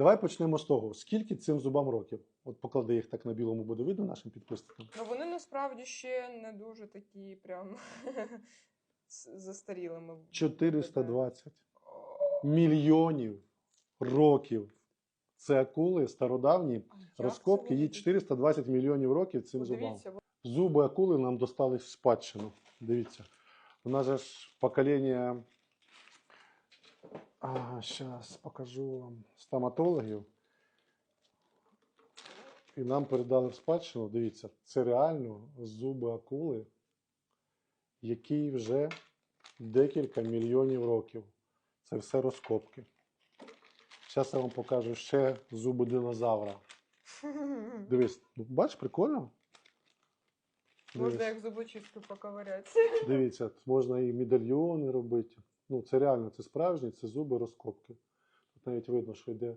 Давай почнемо з того, скільки цим зубам років? От поклади їх так на білому буде видно нашим підписникам. Ну вони насправді ще не дуже такі прям застарілими. 420 мільйонів років. Це акули стародавні А розкопки, їй 420 мільйонів років цим зубам. Зуби акули нам достались в спадщину. Дивіться. У нас же ж покоління. А, зараз покажу вам стоматологів. І нам передали в спадщину. Дивіться, це реально зуби акули, якій вже декілька мільйонів років. Це все розкопки. Зараз я вам покажу ще зуби динозавра. Дивись, бач, прикольно? Можна як зубочистку поковыряти. Дивіться, можна і медальйони робити. Ну, це реально, це справжні, це зуби розкопки. Тут навіть видно, що йде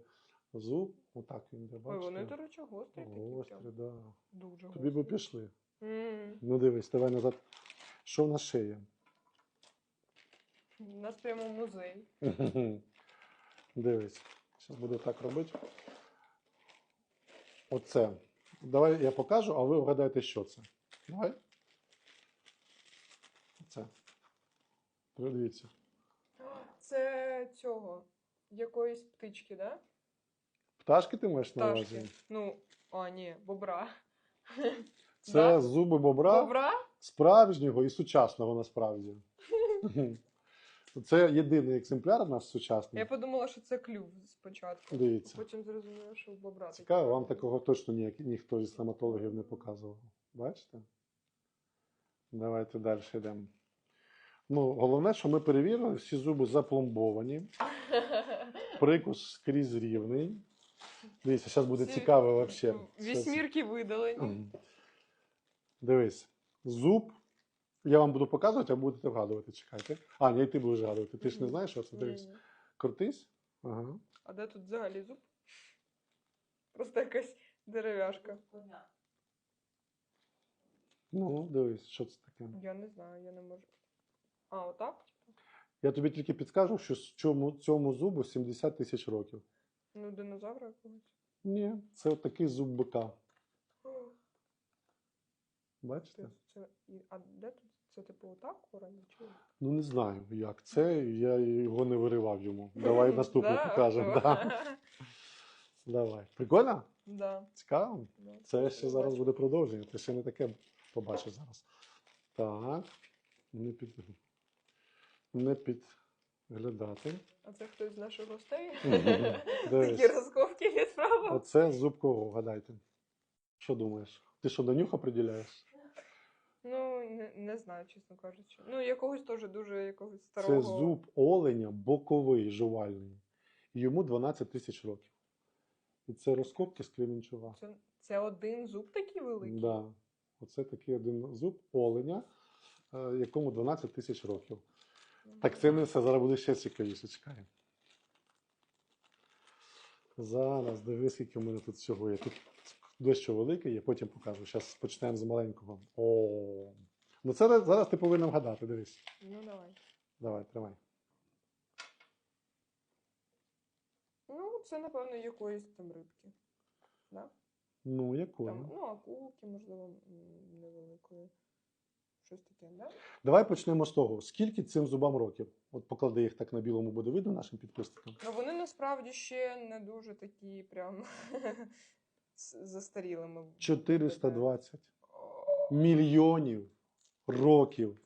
зуб, отак він йде, Ой, вони, до речі, гострі такі. Гострі, прям. да. Дуже Тобі би гострі. пішли. М, Ну дивись, давай назад. Що в нас ще є? У нас прямо музей. Дивись, зараз буду так робити. Оце. Давай я покажу, а ви вгадайте, що це. Давай. Оце. Подивіться. Це цього. Якоїсь птички, да? Пташки ти маєш на Пташки. увазі? Ну, а, ні, бобра. Це Да. зуби бобра. Бобра? справжнього і сучасного насправді. Це єдиний екземпляр у нас сучасний. Я подумала, що це клюв спочатку. Дивіться. Потім зрозуміла, що у бобра. таке. Цікаво, вам такого точно ніяк, ніхто зі стоматологів не показував. Бачите? Давайте далі йдемо. Ну, головне, що ми перевірили, всі зуби запломбовані, прикус скрізь рівний. Дивіться, зараз буде цікаво взагалі. Вісьмірки видалені. Дивись, зуб. Я вам буду показувати, а будете вгадувати. Чекайте. А, ні, і ти будеш вгадувати. Ти ж не знаєш, що це? Дивись. Крутись. Ага. А де тут взагалі зуб? Просто якась дерев'яшка. Ну, дивись, що це таке. Я не знаю, я не можу. А, отак? Я тобі тільки підскажу, що цьому, цьому зубу 70 тисяч років. Ну, динозавра якогось. Ні, це от такий зуб бика. Бачите? це- це- А де тут? Це типу отак корені? Чи? Ну не знаю, як це. Я його не виривав йому. Давай наступне покажемо. Да. Давай. Прикольно? Да, Цікаво? да. Це ще зараз буде продовження. Ти ще не таке побачиш зараз. Так. Не під. Не підглядати. А це хтось з наших гостей? Такі розковки відправив. Оце зуб кого, гадайте. Що думаєш? Ти що, до нюха приділяєш? Ну, не, не знаю, чесно кажучи. Ну, якогось теж дуже якогось старого. Це зуб оленя боковий жувальний. Йому 12 тисяч років. І це розкопки з Кременчуга. Це, це один зуб такий великий. Да. Оце такий один зуб оленя, е, якому 12 тисяч років. Так це не все, зараз буде ще цікавіше. Чекай. Зараз дивись, скільки в мене тут всього є. Тут дещо велике є, потім покажу. Зараз почнемо з маленького. О. Ну це зараз ти повинен вгадати, дивись. Ну, давай. Давай, тримай. Ну, це, напевно, якоїсь там рибки. Да? Ну, якої? Там, ну, акулки, можливо, невеликої. Щось таке, да? Давай почнемо з того, скільки цим зубам років? От поклади їх так на білому буде видно нашим підписникам. Ну, вони насправді ще не дуже такі прям застарілими. 420 мільйонів років.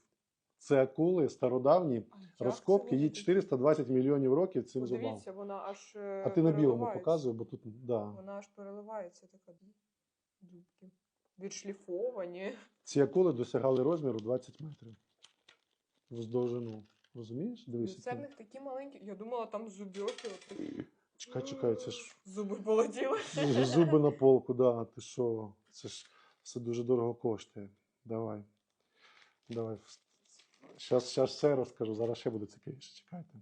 Це акули стародавні а розкопки, їй 420 мільйонів років цим зубам. Подивіться, вона аж е, А ти на білому показуй, бо тут да. Вона аж переливається, така зубки. Відшліфовані. ці акули досягали розміру 20 метрів в довжину. Розумієш? Дивись. Ну, Це в них такі маленькі. Я думала, там зубьоки. От такі. Чекай, чекай, це ж Зуби полетіли. зуби на полку, да. Ти що? Це ж все дуже дорого коштує. Давай. Давай. Зараз, зараз все розкажу, зараз ще буде цікавіше. Чекайте.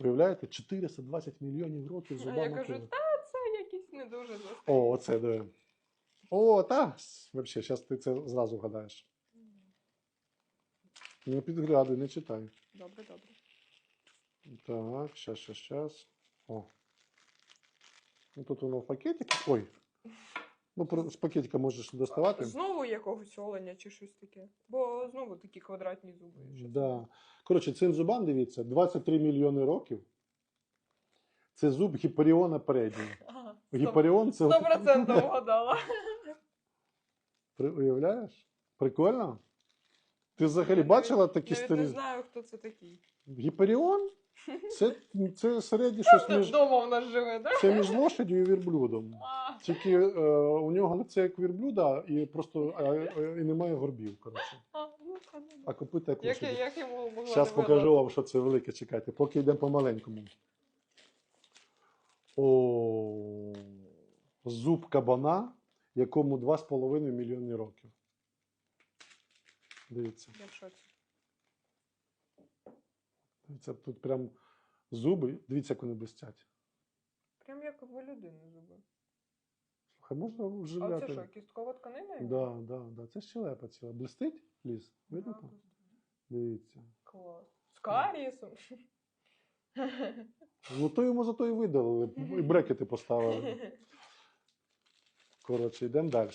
Уявляєте, 420 мільйонів років А я кажу, та це якісь не дуже застарілі. О, оце диви. О, та. Взагалі, зараз ти це зразу вгадаєш. Не підглядуй, не читай. Добре, добре. Так, щас, щас, щас. О. Ну, тут воно в пакетику. Ой. Ну, про- з пакетика можеш доставати. Знову якогось оленя чи щось таке. Бо знову такі квадратні зуби. Що? Да. Коротше, цим зубам дивіться, 23 мільйони років. Це зуб гіперіона передній. Ага, Гіперіон це. Сто процентів вгадала. При- Уявляєш? Прикольно? Ти взагалі бачила такі старі. не знаю, хто це такий. Гіперіон? Це, це середнє щось між, вдома в нас живе, так? це між лошадю і вірблюдом. А, Тільки е, у нього лице як вірблюда, і просто а, е, і немає горбів. Коротше. а, ну, та, ну, А копита як Як, я- як йому могла Зараз покажу вам, що це велике. Чекайте, поки йдемо по маленькому. О, зуб кабана, якому 2,5 мільйони років. Дивіться, Я в шоці. дивіться, тут прям зуби, дивіться, як вони блистять. Прям як в людини зуби. Слухай, можна А це що, кісткова тканина? Да, да, да. Це щелепа ціла. Блистить ліс? Видно там? Дивіться. Клас. З карієсом. Ну то йому зато і видалили, і брекети поставили. Коротше, йдемо далі.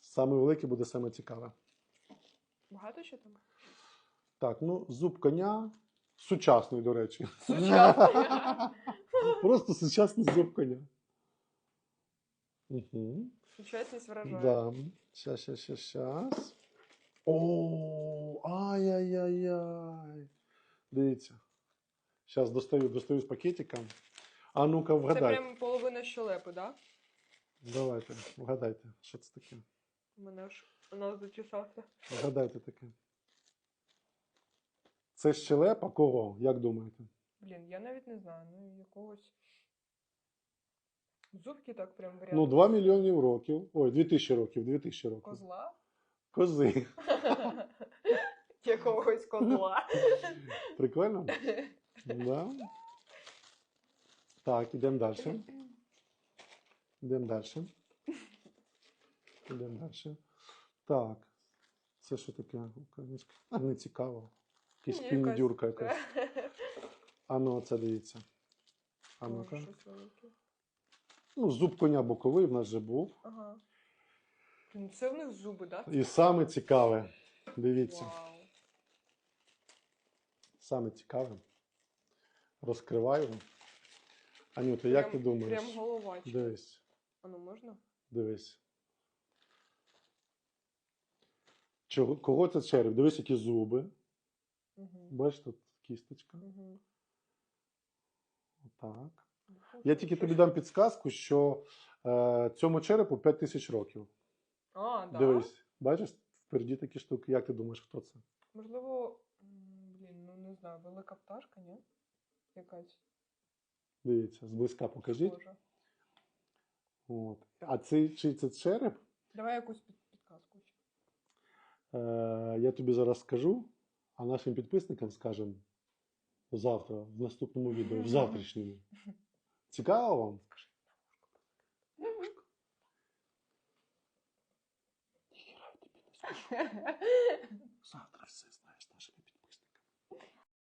Саме велике буде саме цікаве. Багато ще там? Так, ну, зуб коня. Сучасний, до речі. Сучасний. Просто сучасний зуб коня. Угу. Сучасність вражає. Да. Щас, щас, щас, щас. О, ай-яй-яй-яй. Дивіться. Зараз достаю, достаю з пакетика. А ну-ка, вгадайте. Це прям половина щелепи, так? Давайте, вгадайте, що це таке. У мене аж нос зачесався. Вгадайте таке. Це щелепа кого? Як думаєте? Блін, я навіть не знаю. Ну, якогось. Зубки так прям вряд. Ну, 2 мільйонів років. Ой, 2000 років, 2000 років. Козла? Кози. Якогось козла. Прикольно? Да. Так, ідемо далі. Ідемо далі. Ідемо далі. Так. Це що таке? Українська? А, не цікаво. Якась піндюрка якась. А ну, це дивіться. А ну-ка. Ну, зуб коня боковий в нас же був. Ага. Це в них зуби, так? І саме цікаве. Дивіться. Вау. Саме цікаве. Розкриваю. Анюта, як ти думаєш? Прям головачка. Дивись, А ну можна? дивись. Чого, кого це череп? Дивись, які зуби. Угу. Бачиш, тут кісточка. Угу. Отак. Я тільки тобі дам підсказку, що е, цьому черепу 5 тисяч років. А, да? Дивись, бачиш, впереді такі штуки. Як ти думаєш, хто це? Можливо, блін, ну не знаю, велика пташка, ні? Якась. Дивіться, зблизька покажіть. От. А цей чий це череп? Давай якусь під, підказку. ще. Е, я тобі зараз скажу, а нашим підписникам скажемо завтра, в наступному відео, в завтрашньому. Цікаво вам? Ніхіра тобі не скажу. Завтра все